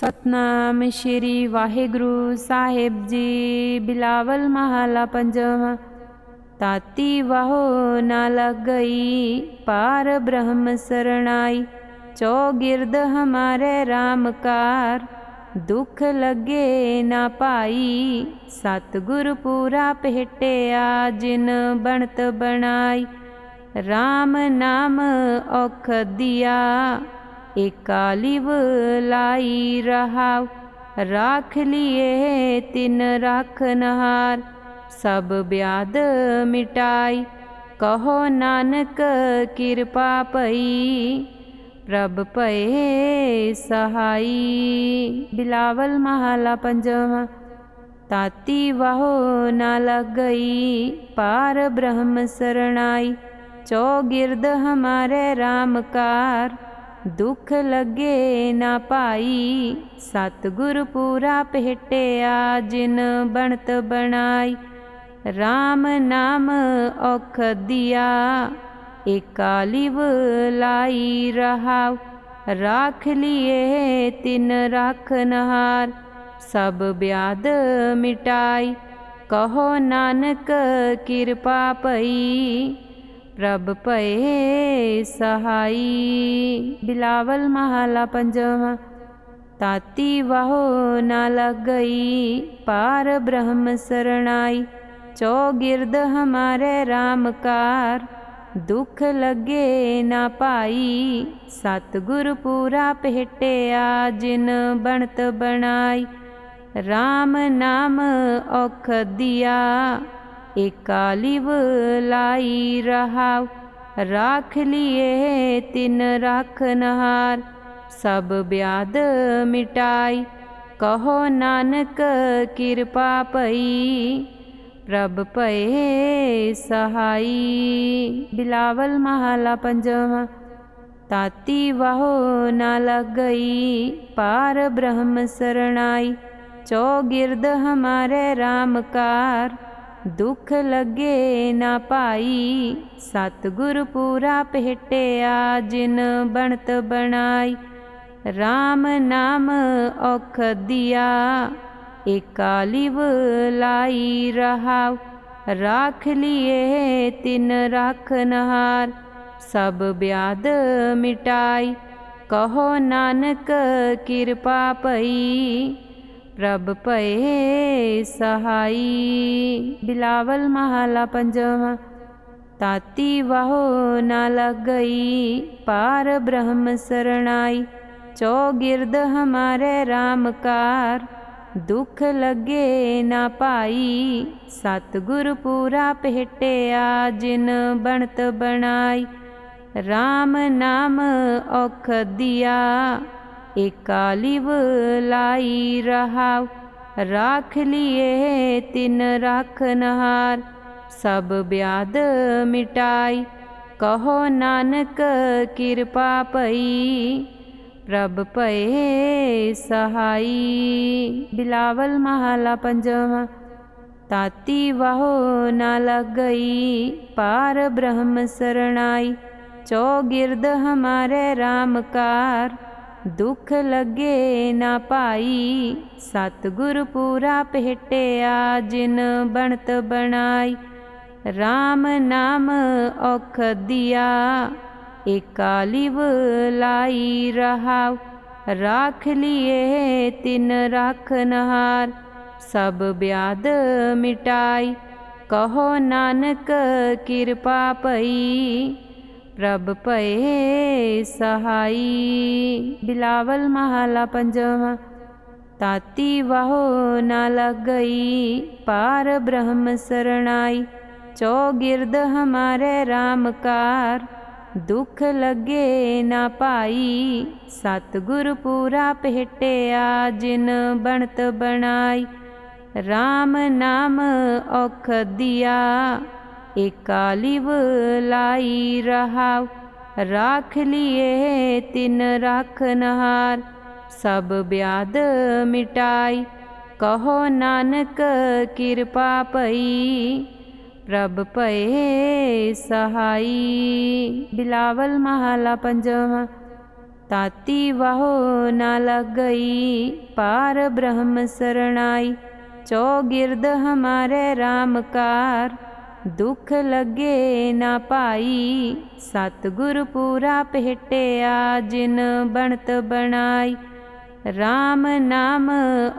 ਸਤਨਾਮ ਸ਼੍ਰੀ ਵਾਹਿਗੁਰੂ ਸਾਹਿਬ ਜੀ। ਬਿਲਾਵਲ ਮਹਲਾ ਪੰਜਵਾਂ। ਤਾਤੀ ਵਾਹੋ ਨਾ ਲਗਈ, ਪਾਰ ਬ੍ਰਹਮ ਸਰਣਾਈ। ਚੌਗਿਰਦ ਹਮਾਰੇ RAM ਕਾਰ, ਦੁਖ ਲਗੇ ਨਾ ਪਾਈ। ਸਤਿਗੁਰ ਪੂਰਾ ਪਹਿਟਿਆ ਜਿਨ ਬਣਤ ਬਣਾਈ। RAM ਨਾਮ ਔਖ ਦਿਆ। ਏਕਾ ਲਿਵ ਲਾਈ ਰਹਾਉ, ਰਾਖ ਲਿਏ ਤਿਨ ਰਾਖਨਹਾਰ ਸਭ ਬਿਆਦ ਮਿਟਾਈ, ਕਹੋ ਨਾਨਕ ਕਿਰਪਾ ਭਈ ਪ੍ਰਭ ਭਏ ਸਹਾਈ। ਬਿਲਾਵਲ ਮਹਲਾ ਪੰਜਵਾਂ, ਤਾਤੀ ਵਾਹੋ ਨਾ ਲਗਈ, ਪਾਰ ਬ੍ਰਹਮ ਸਰਣਾਈ ਚੌਗਿਰਦ ਹਮਾਰੇ RAM ਕਾਰ। ਦੁੱਖ ਲਗੇ ਨਾ ਪਾਈ ਸਤਿਗੁਰ ਪੂਰਾ ਪਹਿਟਿਆ ਜਿਨ ਬਣਤ ਬਣਾਈ। RAM ਨਾਮ ਔਖ ਦਿਆ ਏਕਾ ਲਿਵ ਲਾਈ ਰਹਾਉ। ਰਾਖ ਲਿਏ ਤਿਨ ਰਾਖਨਹਾਰ ਸਭ ਬਿਆਦ ਮਿਟਾਈ। ਕਹੋ ਨਾਨਕ ਕਿਰਪਾ ਪਈ। ਪ੍ਰਭ ਭਏ ਸਹਾਈ। ਬਿਲਾਵਲ ਮਹਲਾ ਪੰਜਵਾਂ, ਤਾਤੀ ਵਾਹੋ ਨਾ ਲਗਈ, ਪਾਰ ਬ੍ਰਹਮ ਸਰਣਾਈ। ਚੌਗਿਰਦ ਹਮਾਰੇ RAM ਕਾਰ, ਦੁਖ ਲਗੇ ਨਾ ਪਾਈ। ਸਤਿਗੁਰ ਪੂਰਾ ਪਹਿਟਿਆ ਜਿਨ ਬਣਤ ਬਣਾਈ। RAM ਨਾਮ ਔਖ ਦਿਆ। ਏਕਾ ਲਿਵ ਲਾਈ ਰਹਾਉ, ਰਾਖ ਲਿਏ ਤਿਨ ਰਾਖਨਹਾਰ ਸਭ ਬਿਆਦ ਮਿਟਾਈ, ਕਹੋ ਨਾਨਕ ਕਿਰਪਾ ਭਈ ਪ੍ਰਭ ਭਏ ਸਹਾਈ। ਬਿਲਾਵਲ ਮਹਲਾ ਪੰਜਵਾਂ, ਤਾਤੀ ਵਾਹੋ ਨਾ ਲਗਈ, ਪਾਰ ਬ੍ਰਹਮ ਸਰਣਾਈ ਚੌਗਿਰਦ ਹਮਾਰੇ RAM ਕਾਰ। ਦੁੱਖ ਲਗੇ ਨਾ ਪਾਈ ਸਤਿਗੁਰ ਪੂਰਾ ਭੇਟਿਆ ਜਿਨ ਬਣਤ ਬਣਾਈ। RAM ਨਾਮ ਔਖ ਦਿਆ ਇਕਾਲਿਵ ਲਾਈ ਰਹਾਉ। ਰਾਖ ਲਿਏ ਤਿਨ ਰਾਖਨਹਾਰ ਸਭ ਬਿਆਦ ਮਿਟਾਈ। ਕਹੋ ਨਾਨਕ ਕਿਰਪਾ ਪਈ ਪ੍ਰਭ ਭਏ ਸਹਾਈ। ਬਿਲਾਵਲ ਮਹਲਾ ਪੰਜਵਾਂ, ਤਾਤੀ ਵਾਹੋ ਨਾ ਲਗਈ, ਪਾਰ ਬ੍ਰਹਮ ਸਰਣਾਈ। ਚੌਗਿਰਦ ਹਮਾਰੇ RAM ਕਾਰ, ਦੁਖ ਲਗੇ ਨਾ ਪਾਈ। ਸਤਿਗੁਰ ਪੂਰਾ ਪਹਿਟਿਆ ਜਿਨ ਬਣਤ ਬਣਾਈ। RAM ਨਾਮ ਔਖ ਦਿਆ। ਏਕਾ ਲਿਵ ਲਾਈ ਰਹਾਉ, ਰਾਖ ਲਿਏ ਤਿਨ ਰਾਖਨਹਾਰ ਸਭ ਬਿਆਦ ਮਿਟਾਈ, ਕਹੋ ਨਾਨਕ ਕਿਰਪਾ ਭਈ ਪ੍ਰਭ ਭਏ ਸਹਾਈ। ਬਿਲਾਵਲ ਮਹਲਾ ਪੰਜਵਾਂ, ਤਾਤੀ ਵਾਹੋ ਨਾ ਲਗਈ, ਪਾਰ ਬ੍ਰਹਮ ਸਰਣਾਈ ਚੌਗਿਰਦ ਹਮਾਰੇ RAM ਕਾਰ। ਦੁੱਖ ਲਗੇ ਨਾ ਪਾਈ ਸਤਿਗੁਰ ਪੂਰਾ ਭੇਟਿਆ ਜਿਨ ਬਣਤ ਬਣਾਈ। RAM ਨਾਮ ਔਖ ਦਿਆ ਏਕਾ ਲਿਵ ਲਾਈ ਰਹਾਉ। ਰਾਖ ਲਿਏ ਤਿਨ ਰਾਖਨਹਾਰ ਸਭ ਬਿਆਦ ਮਿਟਾਈ। ਕਹੋ ਨਾਨਕ ਕਿਰਪਾ ਪਈ। ਪ੍ਰਭ ਭਏ ਸਹਾਈ। ਬਿਲਾਵਲ ਮਹਲਾ ਪੰਜਵਾਂ, ਤਾਤੀ ਵਾਹੋ ਨਾ ਲਗਈ, ਪਾਰ ਬ੍ਰਹਮ ਸਰਣਾਈ। ਚੌਗਿਰਦ ਹਮਾਰੇ RAM ਕਾਰ, ਦੁਖ ਲਗੇ ਨਾ ਪਾਈ। ਸਤਿਗੁਰ ਪੂਰਾ ਪਹਿਟਿਆ ਜਿਨ ਬਣਤ ਬਣਾਈ। RAM ਨਾਮ ਔਖ ਦਿਆ। ਏਕਾ ਲਿਵ ਲਾਈ ਰਹਾਉ, ਰਾਖ ਲਿਏ ਤਿਨ ਰਾਖਨਹਾਰ ਸਭ ਬਿਆਦ ਮਿਟਾਈ, ਕਹੋ ਨਾਨਕ ਕਿਰਪਾ ਭਈ, ਪ੍ਰਭ ਭਏ ਸਹਾਈ। ਬਿਲਾਵਲ ਮਹਲਾ ਪੰਜਵਾਂ, ਤਾਤੀ ਵਾਹੋ ਨਾ ਲੱਗਈ, ਪਾਰ ਬ੍ਰਹਮ ਸਰਣਾਈ ਚੌਗਿਰਦ ਹਮਾਰੇ RAM ਕਾਰ ਦੁੱਖ ਲਗੇ ਨਾ ਪਾਈ ਸਤਿਗੁਰ ਪੂਰਾ ਭੇਟਿਆ ਜਿਨ ਬਣਤ ਬਣਾਈ। RAM ਨਾਮ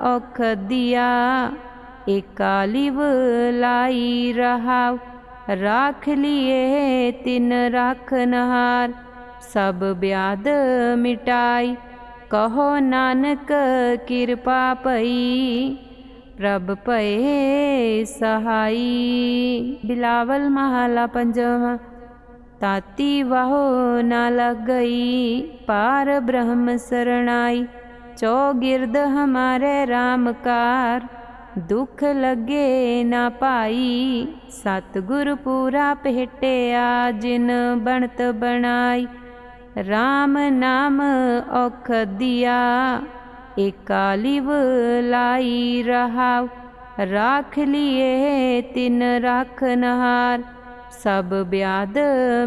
ਔਖ ਦਿਆ ਏਕਾ ਲਿਵ ਲਾਈ ਰਹਾਉ। ਰਾਖ ਲਿਏ ਤਿਨ ਰਾਖਨਹਾਰ ਸਭ ਬਿਆਦ ਮਿਟਾਈ। ਕਹੋ ਨਾਨਕ ਕਿਰਪਾ ਪਈ। ਪ੍ਰਭ ਭਏ ਸਹਾਈ। ਬਿਲਾਵਲ ਮਹਲਾ ਪੰਜਵਾਂ, ਤਾਤੀ ਵਾਹੋ ਨਾ ਲੱਗਈ, ਪਾਰ ਬ੍ਰਹਮ ਸਰਣਾਈ। ਚੌਗਿਰਦ ਹਮਾਰੇ RAM ਕਾਰ, ਦੁਖ ਲਗੇ ਨਾ ਪਾਈ। ਸਤਿਗੁਰ ਪੂਰਾ ਪਹਿਟਿਆ ਜਿਨ ਬਣਤ ਬਣਾਈ। RAM ਨਾਮ ਔਖ ਦਿਆ। ਏਕਾ ਲਿਵ ਲਾਈ ਰਹਾਉ, ਰਾਖ ਲਿਏ ਤਿਨ ਰਾਖਨਹਾਰ ਸਭ ਬਿਆਦ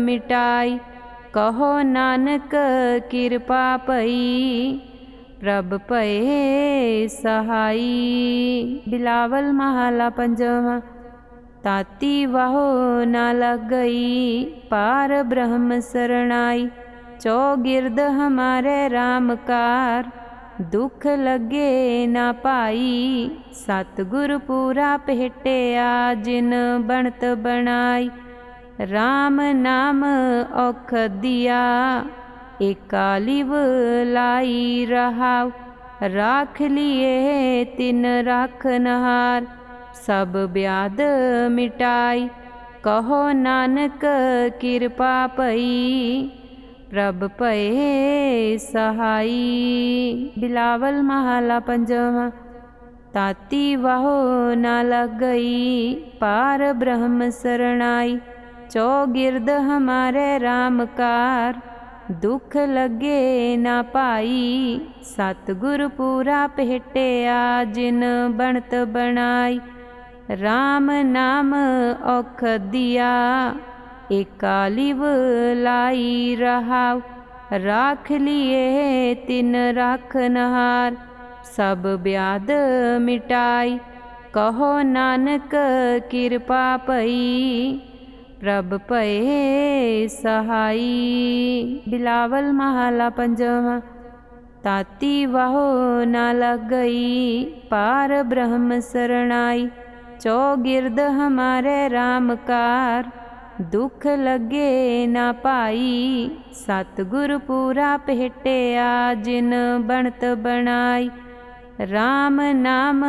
ਮਿਟਾਈ, ਕਹੋ ਨਾਨਕ ਕਿਰਪਾ ਭਈ ਪ੍ਰਭ ਭਏ ਸਹਾਈ। ਬਿਲਾਵਲ ਮਹਲਾ ਪੰਜਵਾਂ, ਤਾਤੀ ਵਾਹੋ ਨਾ ਲੱਗਈ, ਪਾਰ ਬ੍ਰਹਮ ਸਰਣਾਈ ਚੌਗਿਰਦ ਹਮਾਰੇ RAM ਕਾਰ ਦੁੱਖ ਲਗੇ ਨਾ ਪਾਈ ਸਤਿਗੁਰ ਪੂਰਾ ਪਹਿਟਿਆ ਜਿਨ ਬਣਤ ਬਣਾਈ। RAM ਨਾਮ ਔਖ ਦਿਆ ਏਕਾ ਲਿਵ ਲਾਈ ਰਹਾਉ। ਰਾਖ ਲਿਏ ਤਿਨ ਰਾਖਨਹਾਰ ਸਭ ਬਿਆਦ ਮਿਟਾਈ। ਕਹੋ ਨਾਨਕ ਕਿਰਪਾ ਪਈ। ਪ੍ਰਭ ਭਏ ਸਹਾਈ। ਬਿਲਾਵਲ ਮਹਲਾ ਪੰਜਵਾਂ, ਤਾਤੀ ਵਾਹੋ ਨਾ ਲੱਗਈ, ਪਾਰ ਬ੍ਰਹਮ ਸਰਣਾਈ। ਚੌਗਿਰਦ ਹਮਾਰੇ RAM ਕਾਰ, ਦੁਖ ਲਗੇ ਨਾ ਪਾਈ। ਸਤਿਗੁਰ ਪੂਰਾ ਪਹਿਟਿਆ ਜਿਨ ਬਣਤ ਬਣਾਈ। RAM ਨਾਮ ਔਖ ਦਿਆ। ਏਕਾ ਲਿਵ ਲਾਈ ਰਹਾਉ, ਰਾਖ ਲਿਏ ਤਿਨ ਰਾਖਨਹਾਰ ਸਭ ਬਿਆਦ ਮਿਟਾਈ, ਕਹੋ ਨਾਨਕ ਕਿਰਪਾ ਭਈ ਪ੍ਰਭ ਭਏ ਸਹਾਈ। ਬਿਲਾਵਲ ਮਹਲਾ ਪੰਜਵਾਂ, ਤਾਤੀ ਵਾਹੋ ਨਾ ਲੱਗਈ, ਪਾਰ ਬ੍ਰਹਮ ਸਰਣਾਈ ਚੌਗਿਰਦ ਹਮਾਰੇ RAM ਕਾਰ ਦੁੱਖ ਲਗੇ ਨਾ ਪਾਈ ਸਤਿਗੁਰ ਪੂਰਾ ਭੇਟਿਆ ਜਿਨ ਬਣਤ ਬਣਾਈ। RAM ਨਾਮ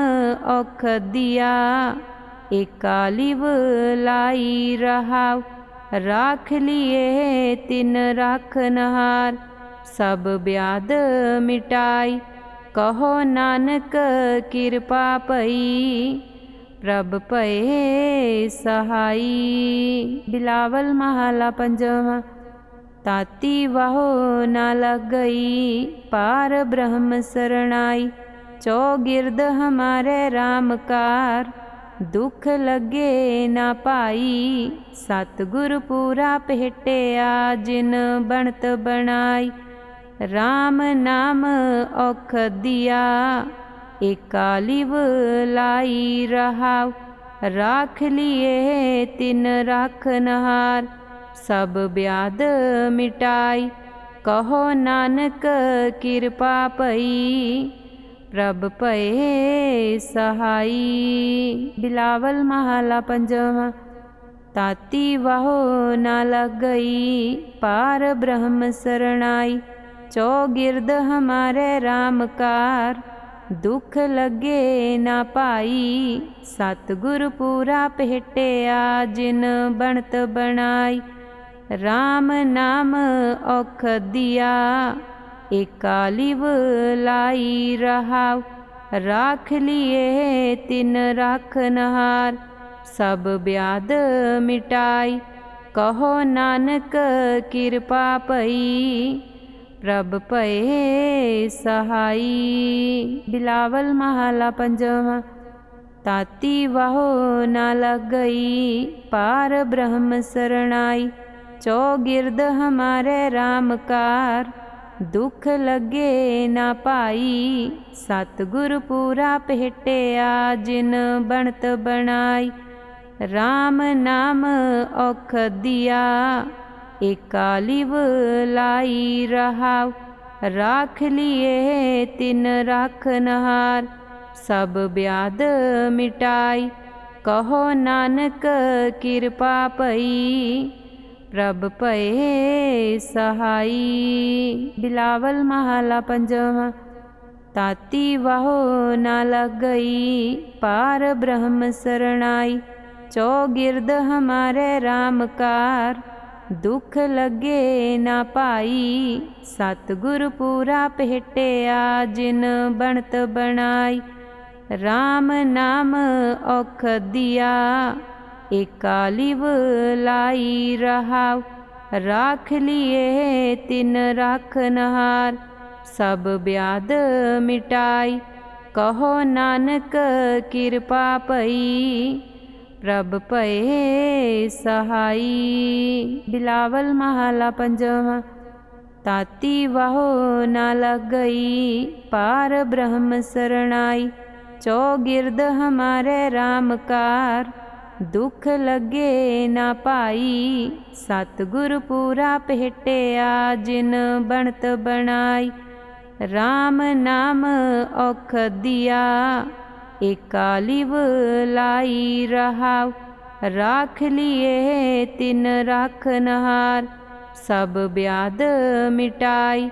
ਔਖ ਦਿਆ ਏਕਾ ਲਿਵ ਲਾਈ ਰਹਾਉ। ਰਾਖ ਲਿਏ ਤਿਨ ਰਾਖਨਹਾਰ ਸਭ ਬਿਆਦ ਮਿਟਾਈ। ਕਹੋ ਨਾਨਕ ਕਿਰਪਾ ਪਈ ਪ੍ਰਭ ਭਏ ਸਹਾਈ। ਬਿਲਾਵਲ ਮਹਲਾ ਪੰਜਵਾਂ, ਤਾਤੀ ਵਾਹੋ ਨਾ ਲੱਗਈ, ਪਾਰ ਬ੍ਰਹਮ ਸਰਣਾਈ। ਚੌਗਿਰਦ ਹਮਾਰੇ RAM ਕਾਰ, ਦੁਖ ਲਗੇ ਨਾ ਪਾਈ। ਸਤਿਗੁਰ ਪੂਰਾ ਪਹਿਟਿਆ ਜਿਨ ਬਣਤ ਬਣਾਈ। RAM ਨਾਮ ਔਖ ਦਿਆ। ਏਕਾ ਲਿਵ ਲਾਈ ਰਹਾਉ, ਰਾਖ ਲਿਏ ਤਿਨ ਰਾਖਨਹਾਰ ਸਭ ਬਿਆਦ ਮਿਟਾਈ, ਕਹੋ ਨਾਨਕ ਕਿਰਪਾ ਭਈ, ਪ੍ਰਭ ਭਏ ਸਹਾਈ। ਬਿਲਾਵਲ ਮਹਲਾ ਪੰਜਵਾਂ, ਤਾਤੀ ਵਾਹੋ ਨਾ ਲੱਗਈ, ਪਾਰ ਬ੍ਰਹਮ ਸਰਣਾਈ ਚੌਗਿਰਦ ਹਮਾਰੇ RAM ਕਾਰ ਦੁੱਖ ਲਗੇ ਨਾ ਪਾਈ ਸਤਿਗੁਰ ਪੂਰਾ ਪਹਿਟਿਆ ਜਿਨ ਬਣਤ ਬਣਾਈ। RAM ਨਾਮ ਔਖ ਦਿਆ ਏਕਾ ਲਿਵ ਲਾਈ ਰਹਾਉ। ਰਾਖ ਲਿਏ ਤਿਨ ਰਾਖਨਹਾਰ ਸਭ ਬਿਆਦ ਮਿਟਾਈ। ਕਹੋ ਨਾਨਕ ਕਿਰਪਾ ਪਈ ਪ੍ਰਭ ਭਏ ਸਹਾਈ। ਬਿਲਾਵਲ ਮਹਲਾ ਪੰਜਵਾਂ, ਤਾਤੀ ਵਾਹੋ ਨਾ ਲੱਗਈ, ਪਾਰ ਬ੍ਰਹਮ ਸਰਣਾਈ। ਚੌਗਿਰਦ ਹਮਾਰੇ RAM ਕਾਰ, ਦੁਖ ਲੱਗੇ ਨਾ ਭਾਈ ਸਤਿਗੁਰ ਪੂਰਾ ਪਹਿਟਿਆ ਜਿਨ ਬਣਤ ਬਣਾਈ। RAM ਨਾਮ ਔਖ ਦਿਆ। ਏਕਾ ਲਿਵ ਲਾਈ ਰਹਾਉ, ਰਾਖ ਲਿਏ ਤਿਨ ਰਾਖਨਹਾਰ ਸਭ ਬਿਆਦ ਮਿਟਾਈ, ਕਹੋ ਨਾਨਕ ਕਿਰਪਾ ਭਈ ਪ੍ਰਭ ਭਏ ਸਹਾਈ। ਬਿਲਾਵਲ ਮਹਲਾ ਪੰਜਵਾਂ, ਤਾਤੀ ਵਾਹੋ ਨਾ ਲਗਈ, ਪਾਰ ਬ੍ਰਹਮ ਸਰਣਾਈ ਚੌਗਿਰਦ ਹਮਾਰੇ RAM ਕਾਰ। ਦੁੱਖ ਲੱਗੇ ਨਾ ਪਾਈ ਸਤਿਗੁਰ ਪੂਰਾ ਪਹਿਟਿਆ ਜਿਨ ਬਣਤ ਬਣਾਈ। RAM ਨਾਮ ਔਖ ਦਿਆ ਏਕਾ ਲਿਵ ਲਾਈ ਰਹਾਉ। ਰਾਖ ਲਿਏ ਤਿਨ ਰਾਖਨਹਾਰ ਸਭ ਬਿਆਦ ਮਿਟਾਈ। ਕਹੋ ਨਾਨਕ ਕਿਰਪਾ ਪਈ। ਪ੍ਰਭ ਭਏ ਸਹਾਈ। ਬਿਲਾਵਲ ਮਹਲਾ ਪੰਜਵਾਂ, ਤਾਤੀ ਵਾਹੋ ਨਾ ਲਗਈ, ਪਾਰ ਬ੍ਰਹਮ ਸਰਣਾਈ। ਚੌਗਿਰਦ ਹਮਾਰੇ RAM ਕਾਰ, ਦੁਖ ਲੱਗੇ ਨਾ ਭਾਈ ਸਤਿਗੁਰ ਪੂਰਾ ਪਹਿਟਿਆ ਜਿਨ ਬਣਤ ਬਣਾਈ। RAM ਨਾਮ ਔਖ ਦਿਆ। ਏਕਾ ਲਿਵ ਲਾਈ ਰਹਾਉ, ਰਾਖ ਲਿਏ ਤਿਨ ਰਾਖਨਹਾਰ ਸਭ ਬਿਆਦ ਮਿਟਾਈ,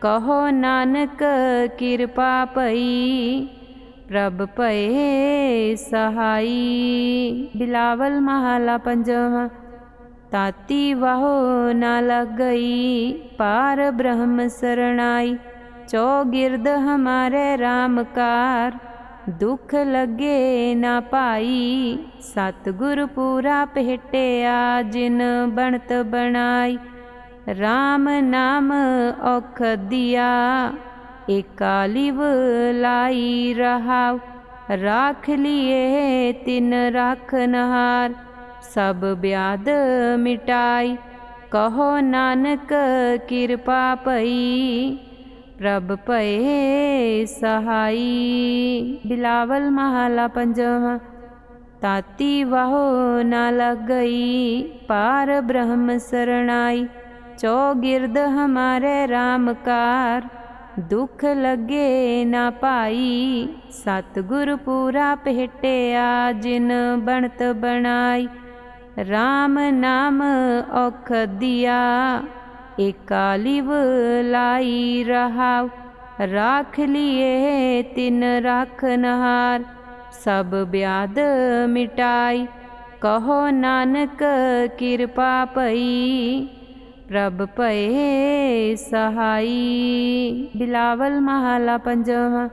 ਕਹੋ ਨਾਨਕ ਕਿਰਪਾ ਭਈ ਪ੍ਰਭ ਭਏ ਸਹਾਈ। ਬਿਲਾਵਲ ਮਹਲਾ ਪੰਜਵਾਂ, ਤਾਤੀ ਵਾਹੋ ਨਾ ਲਗਈ, ਪਾਰ ਬ੍ਰਹਮ ਸਰਣਾਈ ਚੌਗਿਰਦ ਹਮਾਰੇ RAM ਕਾਰ। ਦੁੱਖ ਲੱਗੇ ਨਾ ਭਾਈ, ਸਤਿਗੁਰ ਪੂਰਾ ਪਹਿਟਿਆ ਜਿਨ ਬਣਤ ਬਣਾਈ। RAM ਨਾਮ ਔਖ ਦਿਆ ਏਕਾ ਲਿਵ ਲਾਈ ਰਹਾਉ। ਰਾਖ ਲਿਏ ਤਿਨ ਰਾਖਨਹਾਰ ਸਭ ਬਿਆਦ ਮਿਟਾਈ। ਕਹੋ ਨਾਨਕ ਕਿਰਪਾ ਪਈ। ਪ੍ਰਭ ਭਏ ਸਹਾਈ। ਬਿਲਾਵਲ ਮਹਲਾ ਪੰਜਵਾਂ, ਤਾਤੀ ਵਾਹੋ ਨਾ ਲਗਈ, ਪਾਰ ਬ੍ਰਹਮ ਸਰਣਾਈ। ਚੌਗਿਰਦ ਹਮਾਰੇ RAM ਕਾਰ, ਦੁਖ ਲੱਗੇ ਨਾ ਭਾਈ ਸਤਿਗੁਰ ਪੂਰਾ ਪਹਿਟਿਆ ਜਿਨ ਬਣਤ ਬਣਾਈ। RAM ਨਾਮ ਔਖ ਦਿਆ। ਏਕਾ ਲਿਵ ਲਾਈ ਰਹਾਉ, ਰਾਖ ਲਿਏ ਤਿਨ ਰਾਖਨਹਾਰ ਸਭ ਬਿਆਦ ਮਿਟਾਈ, ਕਹੋ ਨਾਨਕ ਕਿਰਪਾ ਭਈ ਪ੍ਰਭ ਭਏ ਸਹਾਈ। ਬਿਲਾਵਲ ਮਹਲਾ ਪੰਜਵਾਂ,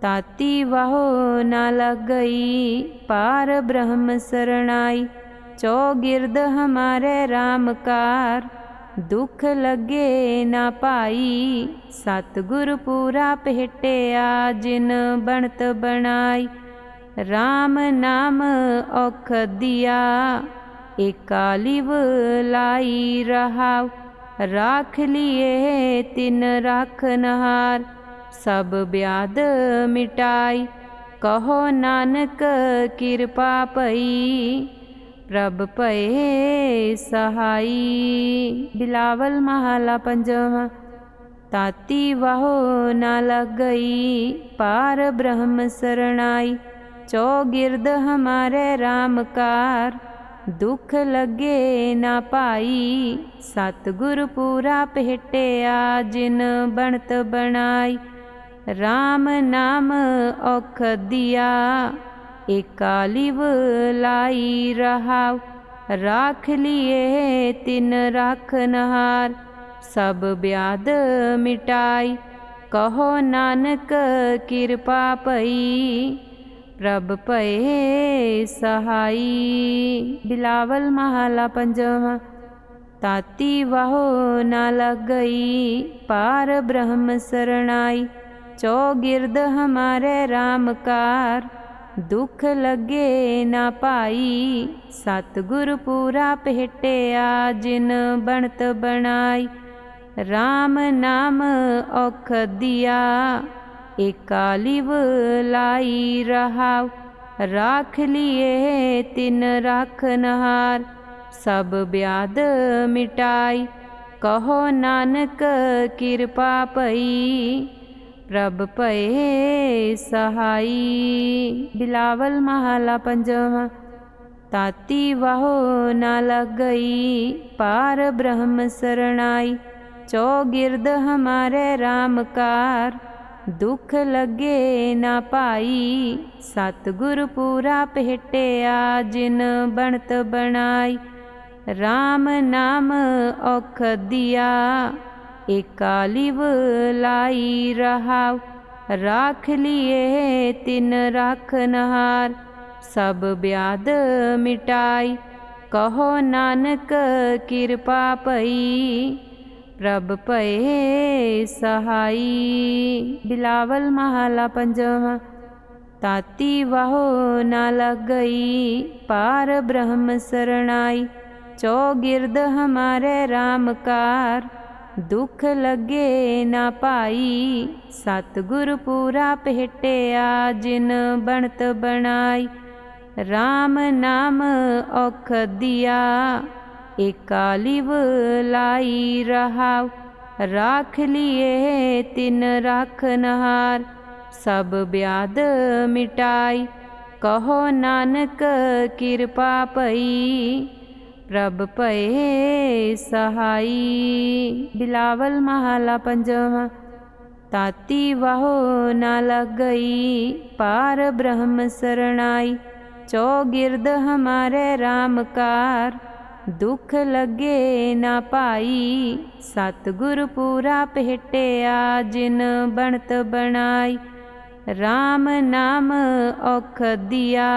ਤਾਤੀ ਵਾਹੋ ਨਾ ਲਗਈ, ਪਾਰ ਬ੍ਰਹਮ ਸਰਣਾਈ ਚੌਗਿਰਦ ਹਮਾਰੇ RAM ਕਾਰ। ਦੁੱਖ ਲੱਗੇ ਨਾ ਪਾਈ ਸਤਿਗੁਰ ਪੂਰਾ ਭੇਟਿਆ ਜਿਨ ਬਣਤ ਬਣਾਈ। RAM ਨਾਮ ਔਖ ਦਿਆ ਇਕਾਲਿਵ ਲਾਈ ਰਹਾਉ। ਰਾਖ ਲਿਏ ਤਿਨ ਰਾਖਨਹਾਰ ਸਭ ਬਿਆਦ ਮਿਟਾਈ। ਕਹੋ ਨਾਨਕ ਕਿਰਪਾ ਪਈ। ਪ੍ਰਭ ਭਏ ਸਹਾਈ। ਬਿਲਾਵਲ ਮਹਲਾ ਪੰਜਵਾਂ, ਤਾਤੀ ਵਾਹੋ ਨਾ ਲਗਈ, ਪਾਰ ਬ੍ਰਹਮ ਸਰਣਾਈ। ਚੌਗਿਰਦ ਹਮਾਰੇ RAM ਕਾਰ, ਦੁਖ ਲੱਗੇ ਨਾ ਭਾਈ ਸਤਿਗੁਰ ਪੂਰਾ ਪਹਿਟਿਆ ਜਿਨ ਬਣਤ ਬਣਾਈ। RAM ਨਾਮ ਔਖ ਦਿਆ। ਏਕਾ ਲਿਵ ਲਾਈ ਰਹਾਉ, ਰਾਖ ਲਿਏ ਤਿਨ ਰਾਖਨਹਾਰ ਸਭ ਬਿਆਦ ਮਿਟਾਈ, ਕਹੋ ਨਾਨਕ ਕਿਰਪਾ ਭਈ, ਪ੍ਰਭ ਭਏ ਸਹਾਈ। ਬਿਲਾਵਲ ਮਹਲਾ ਪੰਜਵਾਂ, ਤਾਤੀ ਵਾਹੋ ਨਾ ਲਗਈ, ਪਾਰ ਬ੍ਰਹਮ ਸਰਣਾਈ ਚੌਗਿਰਦ ਹਮਾਰੇ RAM ਕਾਰ ਦੁੱਖ ਲੱਗੇ ਨਾ ਭਾਈ, ਸਤਿਗੁਰ ਪੂਰਾ ਭੇਟਿਆ ਜਿਨ ਬਣਤ ਬਣਾਈ। RAM ਨਾਮ ਔਖਦੀਆ ਏਕਾ ਲਿਵ ਲਾਈ ਰਹਾਉ। ਰਾਖ ਲਿਏ ਤਿਨ ਰਾਖਨਹਾਰ ਸਭ ਬਿਆਦ ਮਿਟਾਈ। ਕਹੋ ਨਾਨਕ ਕਿਰਪਾ ਪਈ ਪ੍ਰਭ ਭਏ ਸਹਾਈ। ਬਿਲਾਵਲ ਮਹਲਾ ਪੰਜਵਾਂ, ਤਾਤੀ ਵਾਹੋ ਨਾ ਲਗਈ, ਪਾਰ ਬ੍ਰਹਮ ਸਰਣਾਈ। ਚੌਗਿਰਦ ਹਮਾਰੇ RAM ਕਾਰ, ਦੁਖ ਲਗੇ ਨਾ ਪਾਈ। ਸਤਿਗੁਰ ਪੂਰਾ ਭੇਟਿਆ ਜਿਨ ਬਣਤ ਬਣਾਈ। RAM ਨਾਮ ਔਖ ਦਿਆ। ਏਕਾ ਲਿਵ ਲਾਈ ਰਹਾਉ, ਰਾਖ ਲਿਏ ਤਿਨ ਰਾਖਨਹਾਰ ਸਭ ਬਿਆਦ ਮਿਟਾਈ, ਕਹੋ ਨਾਨਕ ਕਿਰਪਾ ਭਈ ਪ੍ਰਭ ਭਏ ਸਹਾਈ। ਬਿਲਾਵਲ ਮਹਲਾ ਪੰਜਵਾਂ, ਤਾਤੀ ਵਾਹੋ ਨਾ ਲਗਈ, ਪਾਰ ਬ੍ਰਹਮ ਸਰਣਾਈ ਚੌਗਿਰਦ ਹਮਾਰੇ RAM ਕਾਰ ਦੁੱਖ ਲਗੇ ਨਾ ਪਾਈ ਸਤਿਗੁਰ ਪੂਰਾ ਭੇਟਿਆ ਜਿਨ ਬਣਤ ਬਣਾਈ। RAM ਨਾਮ ਔਖਦੀਆ ਏਕਾ ਲਿਵ ਲਾਈ ਰਹਾਉ। ਰਾਖ ਲਿਏ ਤਿਨ ਰਾਖਨਹਾਰ ਸਭ ਬਿਆਦ ਮਿਟਾਈ। ਕਹੋ ਨਾਨਕ ਕਿਰਪਾ ਪਈ ਪ੍ਰਭ ਭਏ ਸਹਾਈ। ਬਿਲਾਵਲ ਮਹਲਾ ਪੰਜਵਾਂ, ਤਾਤੀ ਵਾਹੋ ਨਾ ਲਗਈ, ਪਾਰ ਬ੍ਰਹਮ ਸਰਣਾਈ। ਚੌਗਿਰਦ ਹਮਾਰੇ RAM ਕਾਰ, ਦੁਖ ਲਗੇ ਨਾ ਪਾਈ। ਸਤਿਗੁਰ ਪੂਰਾ ਪਹਿਟਿਆ ਜਿਨ ਬਣਤ ਬਣਾਈ। RAM ਨਾਮ ਔਖ ਦਿਆ।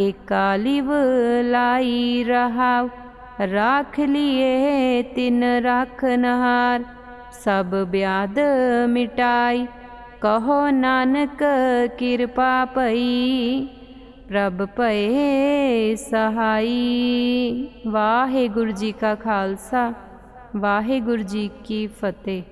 ਲਿਵ ਲਾਈ ਰਹਾਉ, ਰਾਖ ਲਿਏ ਤਿਨ ਰਾਖਨਹਾਰ ਸਭ ਬਿਆਦ ਮਿਟਾਈ, ਕਹੋ ਨਾਨਕ ਕਿਰਪਾ ਭਈ, ਪ੍ਰਭ ਭਏ ਸਹਾਈ। ਵਾਹਿਗੁਰੂ ਜੀ ਕਾ ਖਾਲਸਾ, ਵਾਹਿਗੁਰੂ ਜੀ ਕੀ ਫਤਿਹ।